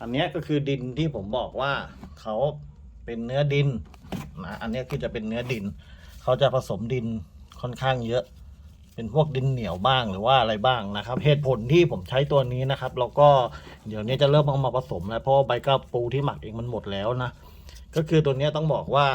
อันนี้ก็คือดินที่ผมบอกว่าเขาเป็นเนื้อดินนะอันนี้คือจะเป็นเนื้อดิน เขาจะผสมดินค่อนข้างเยอะ เป็นพวกดินเหนียวบ้างหรือว่าอะไรบ้างนะครับ เหตุผลที่ผมใช้ตัวนี้นะครับ แล้วก็เดี๋ยวนี้จะเริ่มเอามาผสมแล้วเพราะใบกระปูที่หมักเองมันหมดแล้วนะ ก็คือตัวนี้ต้องบอกว่า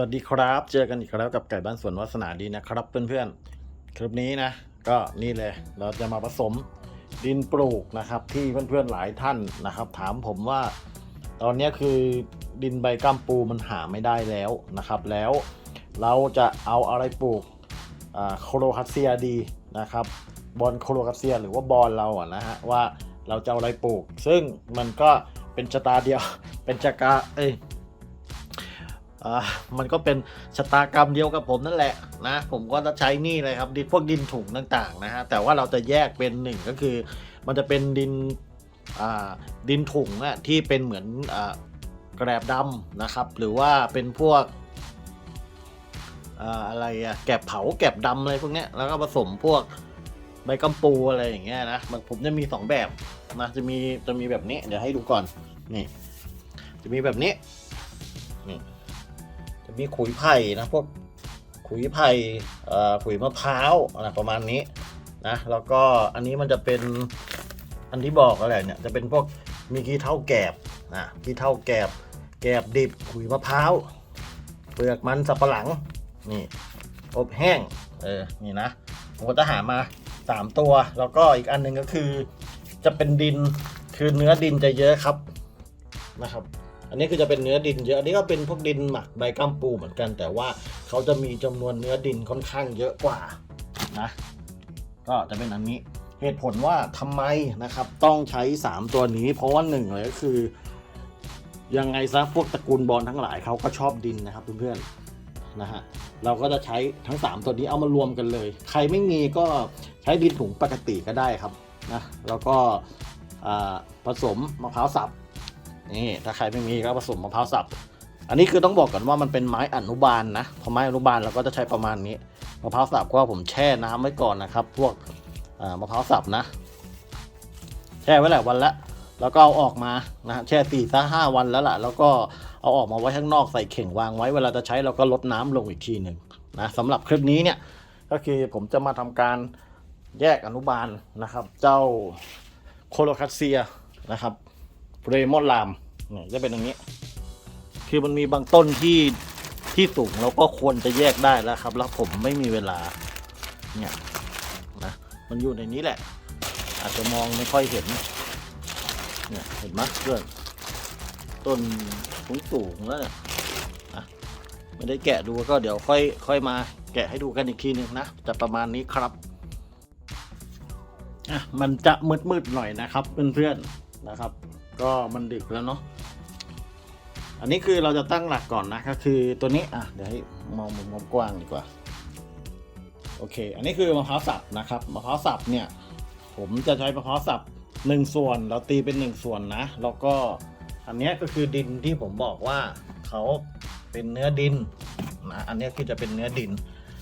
วัสดีครับ เจอกันอีกแล้วกับไก่บ้านสวนวาสนาดีนะครับเพื่อนๆ คลิปนี้นะ ก็นี่เลยเราจะมาผสมดินปลูกนะครับ ที่เพื่อนๆหลายท่านนะครับ ถามผมว่า ตอนนี้คือดินใบกัมปูมันหาไม่ได้แล้วนะครับ แล้วเราจะเอาอะไรปลูกโคโรคัสเซียดีนะครับ บอลโคโรคัสเซียหรือว่าบอลเราอะนะฮะว่าเราจะเอาอะไรปลูก ซึ่งมันก็เป็นชะตาเดียวเป็นชะกาเอ้ย มันก็เป็นชะตากรรมเดียวกับผมนั่นแหละนะผมก็จะใช้นี่เลยครับดินพวกดินถุงต่างๆนะฮะแต่ว่าเราจะแยกเป็นหนึ่งก็คือ มันจะเป็นดินดินถุงอะที่เป็นเหมือนอ่าแกรบดำนะครับ หรือว่าเป็นพวกอ่าอะไรอะแกบเผาแกบดำอะไรพวกเนี้ยแล้วก็ผสมพวกใบกัมปูอะไรอย่างเงี้ยนะมันผมจะมีสองแบบนะจะมีจะมีแบบนี้ เดี๋ยวให้ดูก่อนนี่ จะมีแบบนี้นี่ มีขุยไผ่นะพวกขุยไผ่ขุยมะพร้าวอะไรประมาณนี้นะแล้วก็อันนี้มันจะเป็นอันที่บอกอะไรเนี่ยจะเป็นพวกมีขี้เท่าแกบนะขี้เท่าแกบ แกบดิบขุยมะพร้าวเปลือกมันสับปะหลังนี่อบแห้งเออนี่นะผมก็จะหามาสามตัว แล้วก็อีกอันหนึ่งก็คือ จะเป็นดินคือเนื้อดินจะเยอะครับนะครับ อันนี้คือจะเป็นเนื้อดินเยอะ อันนี้ก็เป็นพวกดินหมักใบกัมปูเหมือนกัน แต่ว่าเขาจะมีจำนวนเนื้อดินค่อนข้างเยอะกว่านะ ก็จะเป็นอันนี้ เหตุผลว่าทำไมนะครับต้องใช้ 3 ตัวนี้ เพราะว่าหนึ่งเลยก็คือ ยังไงซะพวกตระกูลบอลทั้งหลายเขาก็ชอบดินนะครับเพื่อนๆนะฮะเราก็จะใช้ทั้ง 3 ตัวนี้เอามารวมกันเลย ใครไม่มีก็ใช้ดินถุงปกติก็ได้ครับนะแล้วก็ผสมมะพร้าวสับ นี่ถ้าใครไม่มีก็ผสมมะพร้าวสับ อันนี้คือต้องบอกก่อนว่ามันเป็นไม้อนุบาลนะพอไม้อนุบาลเราก็จะใช้ประมาณนี้มะพร้าวสับก็ผมแช่น้ำไว้ก่อนนะครับ พวกมะพร้าวสับนะ แช่ไว้หลายวันล้วแล้วก็เอาออกมานะแช่ตีซะห้าวันแล้วล่ะ แล้วก็เอาออกมาไว้ข้างนอกใส่เข่งวางไว้เวลาจะใช้เราก็ลดน้ำลงอีกทีหนึ่งนะสำหรับคลิปนี้เนี่ยก็คือผมจะมาทำการแยกอนุบาลนะครับ เจ้าโคโลคัสเซียนะครับ เรมอนลามเนี่ยจะเป็นอย่างนี้ คือมันมีบางต้นที่ที่สูงเราก็ควรจะแยกได้แล้วครับ แล้วผมไม่มีเวลาเนี่ยนะมันอยู่ในนี้แหละ อาจจะมองไม่ค่อยเห็นเนี่ยเห็นไหมเพื่อนต้นสูงสูงแล้วเนี่ยนะไม่ได้แกะดูก็เดี๋ยวค่อยค่อยมาแกะให้ดูกันอีกทีหนึ่งนะจะประมาณนี้ครับอะมันจะมืดๆหน่อยนะครับเพื่อนๆนะครับ ก็มันดึกแล้วเนาะอันนี้คือเราจะตั้งหลักก่อนนะก็คือตัวนี้อะเดี๋ยวให้มองมุมกว้างดีกว่า โอเค อันนี้คือมะพร้าวสับนะครับมะพร้าวสับเนี่ย ผมจะใช้มะพร้าวสับหนึ่งส่วนเราตีเป็นหนึ่งส่วนนะ แล้วก็อันนี้ก็คือดินที่ผมบอกว่าเขาเป็นเนื้อดินนะอันนี้คือจะเป็นเนื้อดิน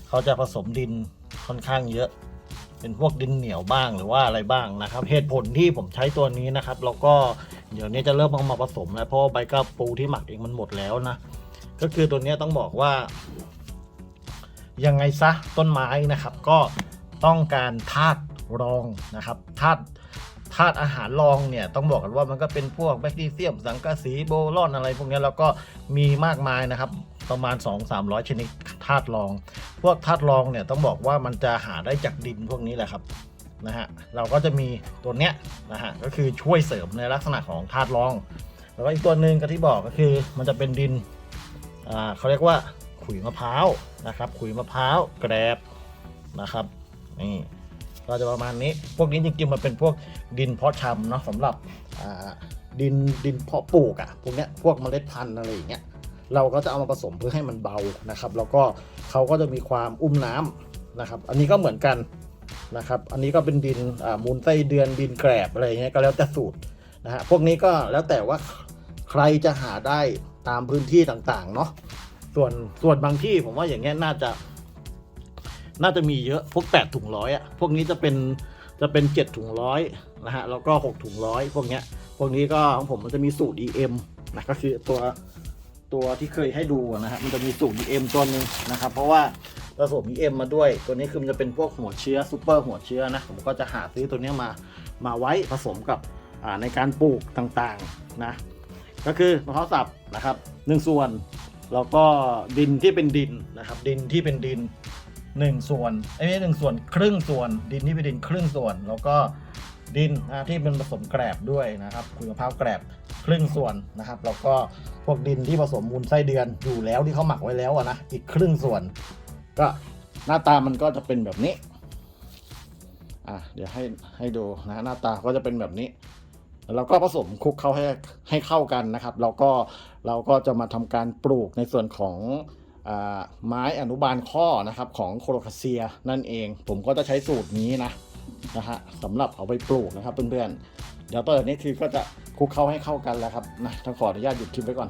เขาจะผสมดินค่อนข้างเยอะ เป็นพวกดินเหนียวบ้างหรือว่าอะไรบ้างนะครับ เหตุผลที่ผมใช้ตัวนี้นะครับ แล้วก็เดี๋ยวนี้จะเริ่มเอามาผสมแล้วเพราะว่าใบกระปูที่หมักเองมันหมดแล้วนะ ก็คือตัวนี้ต้องบอกว่า ยังไงซะต้นไม้นะครับ ก็ต้องการธาตุรองนะครับธาตุธาตุอาหารรองเนี่ยต้องบอกกันว่ามันก็เป็นพวกแมกนีเซียม สังกะสีโบรอนอะไรพวกนี้แล้วก็มีมากมายนะครับ ประมาณ 2-300 ชนิดธาตุรอง พวกธาตุรองเนี่ยต้องบอกว่ามันจะหาได้จากดินพวกนี้แหละครับนะฮะเราก็จะมีตัวเนี้ยนะฮะก็คือช่วยเสริมในลักษณะของธาตุรอง แล้วก็อีกตัวหนึ่งก็ที่บอกก็คือมันจะเป็นดินอ่าเขาเรียกว่าขุยมะพร้าวนะครับขุยมะพร้าวแกรบนะครับนี่ก็จะประมาณนี้พวกนี้จริงๆมันเป็นพวกดินเพาะชำเนาะสำหรับดินดินเพาะปลูกอะ่ะพวกเนี้ยพวกเมล็ดพันธุ์อะไรอย่างเงี้ย เราก็จะเอามาผสมเพื่อให้มันเบานะครับ แล้วก็เขาก็จะมีความอุ้มน้ำนะครับ อันนี้ก็เหมือนกันนะครับ อันนี้ก็เป็นดินมูลไส้เดือนดินแกรบอะไรเงี้ยก็แล้วแต่สูตรนะฮะพวกนี้ก็แล้วแต่ว่าใครจะหาได้ตามพื้นที่ต่างๆเนาะส่วนส่วนบางที่ผมว่าอย่างเงี้ยน่าจะ น่าจะมีเยอะพวกแปดถุงร้อยอะพวกนี้จะเป็นจะเป็นเจ็ดถุงร้อยนะฮะแล้วก็หกถุงร้อยพวกเนี้ยพวกนี้ก็ของผมมันจะมีสูตร EM นะก็คือตัว ตัวที่เคยให้ดูนะฮะมันจะมีสูตร EM ตัวหนึ่งนะครับ เพราะว่าผสม EM มาด้วย ตัวนี้คือมันจะเป็นพวกหัวเชื้อซูเปอร์หัวเชื้อนะผมก็จะหาซื้อตัวนี้มามาไว้ผสมกับในการปลูกต่างๆนะก็คือมะพร้าวสับนะครับหนึ่งส่วนแล้วก็ดินที่เป็นดินนะครับ ดินที่เป็นดินหนึ่งส่วนไอ้ไม่หนึ่งส่วนครึ่งส่วน ดินที่เป็นดินครึ่งส่วน แล้วก็ ดินนะที่เป็นผสมแกลบด้วยนะครับขุยมะพร้าวแกลบครึ่งส่วนนะครับ แล้วก็พวกดินที่ผสมมูลไส้เดือนอยู่แล้วที่เขาหมักไว้แล้วอะนะอีกครึ่งส่วน ก็หน้าตามันก็จะเป็นแบบนี้อะเดี๋ยวให้ให้ดูนะหน้าตาก็จะเป็นแบบนี้แล้วเราก็ผสมคลุกเข้าให้ให้เข้ากันนะครับ แล้วก็เราก็จะมาทำการปลูกในส่วนของอ่าไม้อนุบาลข้อนะครับของโคโลคาเซียนั่นเอง ผมก็จะใช้สูตรนี้นะ นะฮะสำหรับเอาไปปลูกนะครับเพื่อนๆ เดี๋ยวตอนนี้คือก็จะคลุกเข้าให้เข้ากันแล้วครับนะต้องขออนุญาตหยุดคลิปไว้ก่อน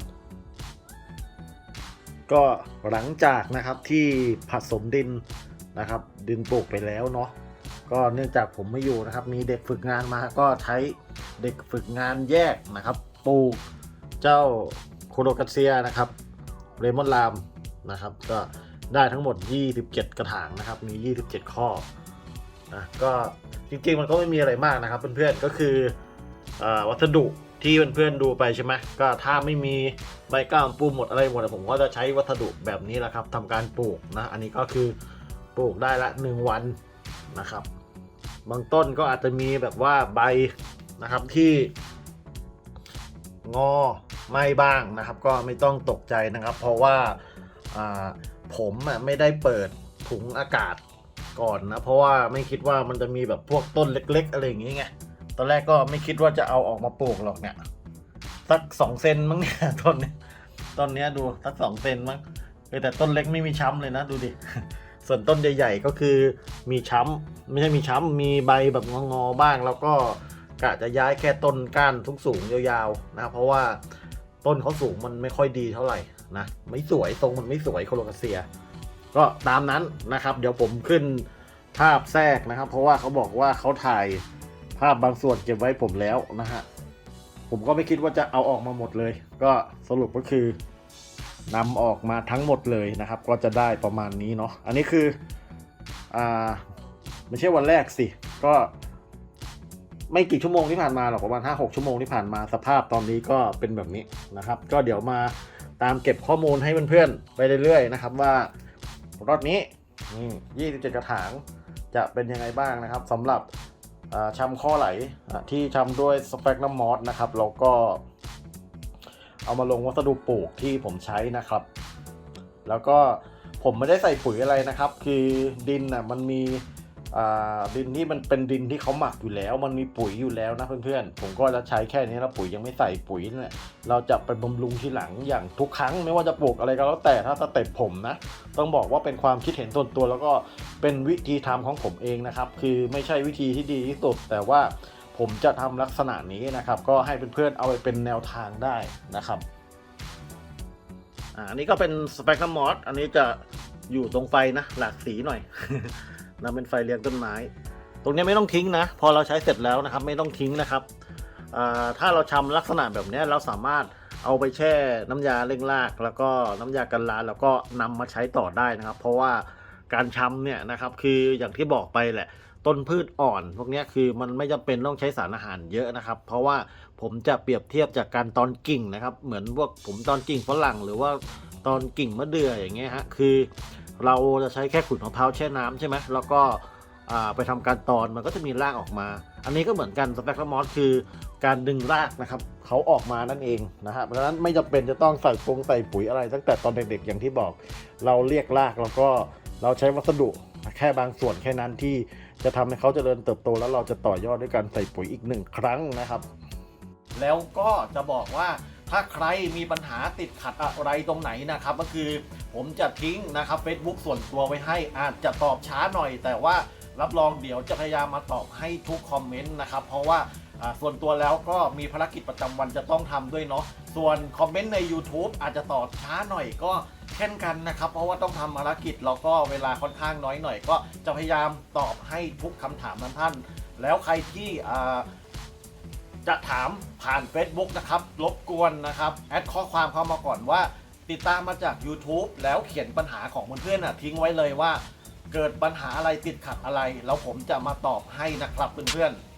ก็หลังจากนะครับที่ผสมดินนะครับดินปลูกไปแล้วเนาะก็เนื่องจากผมไม่อยู่นะครับ มีเด็กฝึกงานมาก็ใช้เด็กฝึกงานแยกนะครับปลูกเจ้าโคโรกัสเซียนะครับเรมอนลามนะครับ ก็ได้ทั้งหมด 27 กระถางนะครับ มี 27 ข้อ นะก็จริงๆมันก็ไม่มีอะไรมากนะครับเพื่อนๆก็คืออวัสดุที่เพื่อนๆดูไปใช่ไหมก็ถ้าไม่มีใบก้ามปูหมดอะไรหมดผมก็จะใช้วัสดุแบบนี้แหละครับทำการปลูกนะอันนี้ก็คือปลูกได้ละ 1 วันนะครับบางต้นก็อาจจะมีแบบว่าใบนะครับที่งอไม่บ้างนะครับ ก็ไม่ต้องตกใจนะครับ เพราะว่าผมไม่ได้เปิดถุงอากาศ ก่อนนะ เพราะว่าไม่คิดว่ามันจะมีแบบพวกต้นเล็ก ๆ อะไรอย่างงี้ไงตอนแรกก็ไม่คิดว่าจะเอาออกมาปลูกหรอกเนี่ยสักสองเซนมั้งเนี่ยต้นเนี้ยต้นเนี้ยดูสักสองเซนมั้งเออแต่ต้นเล็กไม่มีช้ำเลยนะดูดิส่วนต้นใหญ่ๆก็คือมีช้ำไม่ใช่มีช้ำมีใบแบบงอๆบ้าง แล้วก็กะจะย้ายแค่ต้นก้านทุกสูงยาวๆนะเพราะว่าต้นเขาสูงมันไม่ค่อยดีเท่าไหร่นะไม่สวยทรงมันไม่สวยโคโลคาเซีย ก็ตามนั้นนะครับ เดี๋ยวผมขึ้นภาพแทรกนะครับ เพราะว่าเขาบอกว่าเขาถ่ายภาพบางส่วนเก็บไว้ผมแล้วนะฮะผมก็ไม่คิดว่าจะเอาออกมาหมดเลย ก็สรุปก็คือนำออกมาทั้งหมดเลยนะครับ ก็จะได้ประมาณนี้เนาะอันนี้คืออ่าไม่ใช่วันแรกสิ ก็ไม่กี่ชั่วโมงที่ผ่านมาหรอกประมาณ5 6ชั่วโมงที่ผ่านมาสภาพตอนนี้ก็เป็นแบบนี้นะครับ ก็เดี๋ยวมาตามเก็บข้อมูลให้เพื่อนๆไปเรื่อยๆนะครับว่า รอบนี้นี่27กระถางจะเป็นยังไงบ้างนะครับสำหรับอ่าชำข้อไหลที่ชำด้วยสเปกน้ำมอสนะครับแล้วก็ เอามาลงวัสดุปลูกที่ผมใช้นะครับ แล้วก็ผมไม่ได้ใส่ปุ๋ยอะไรนะครับ คือดินน่ะมันมี ดินที่มันเป็นดินที่เขาหมักอยู่แล้ว มันมีปุ๋ยอยู่แล้วนะเพื่อนๆ ผมก็จะใช้แค่นี้แล้วปุ๋ยยังไม่ใส่ปุ๋ยนี่ยเราจะไปบำรุงทีหลังอย่างทุกครั้ง ไม่ว่าจะปลูกอะไรก็แล้วแต่ถ้าสเต็ปผมนะ ต้องบอกว่าเป็นความคิดเห็นส่วนตัว แล้วก็เป็นวิธีทำของผมเองนะครับ คือไม่ใช่วิธีที่ดีที่สุด แต่ว่าผมจะทำลักษณะนี้นะครับ ก็ให้เพื่อนๆเอาไปเป็นแนวทางได้นะครับอันนี้ก็เป็นสเปกนัมมอสอันนี้จะอยู่ตรงไฟนะหลากสีหน่อย นะเป็นไฟเลี้ยงต้นไม้ ตรงนี้ไม่ต้องทิ้งนะ พอเราใช้เสร็จแล้วนะครับ ไม่ต้องทิ้งนะครับถ้าเราชำลักษณะแบบนี้เราสามารถเอาไปแช่น้ำยาเร่งราก แล้วก็น้ำยากันราแล้วก็นำมาใช้ต่อได้นะครับ เพราะว่าการชำเนี่ยนะครับคืออย่างที่บอกไปแหละต้นพืชอ่อนพวกนี้คือมันไม่จำเป็นต้องใช้สารอาหารเยอะนะครับ เพราะว่าผมจะเปรียบเทียบจากการตอนกิ่งนะครับ เหมือนพวกผมตอนกิ่งฝรั่งหรือว่าตอนกิ่งมะเดื่ออย่างเงี้ยฮะคือ เราจะใช้แค่ขุดมะพร้าวแช่น้ำใช่ไหมแล้วก็ไปทำการตอนมันก็จะมีรากออกมา อันนี้ก็เหมือนกันสเปกมอสคือการดึงรากนะครับเขาออกมานั่นเองนะฮะเพราะฉะนั้นไม่จำเป็นจะต้องใส่ปงใส่ปุ๋ยอะไร ตั้งแต่ตอนเด็กๆอย่างที่บอก เราเรียกรากแล้วก็เราใช้วัสดุแค่บางส่วนแค่นั้นที่จะทำให้เขาเจริญเติบโต แล้วเราจะต่อยอดด้วยการใส่ปุ๋ยอีกหนึ่งครั้งนะครับ แล้วก็จะบอกว่า ถ้าใครมีปัญหาติดขัดอะไรตรงไหนนะครับ ก็คือผมจะทิ้งนะครับ Facebook ส่วนตัวไว้ให้อาจจะตอบช้าหน่อย แต่ว่ารับรองเดี๋ยวจะพยายามมาตอบให้ทุกคอมเมนต์นะครับ เพราะว่าส่วนตัวแล้วก็มีภารกิจประจำวันจะต้องทำด้วยเนาะส่วนคอมเมนต์ใน YouTube อาจจะตอบช้าหน่อยก็เช่นกันนะครับ เพราะว่าต้องทำภารกิจแล้วก็เวลาค่อนข้างน้อยหน่อย ก็จะพยายามตอบให้ทุกคำถามนั้นท่าน แล้วใครที่ จะถามผ่าน Facebook นะครับรบกวนนะครับ แอดข้อความเข้ามาก่อนว่า ติดตามมาจาก YouTube แล้วเขียนปัญหาของเพื่อนๆน่ะทิ้งไว้เลยว่า เกิดปัญหาอะไรติดขัดอะไร แล้วผมจะมาตอบให้นะครับเพื่อนๆ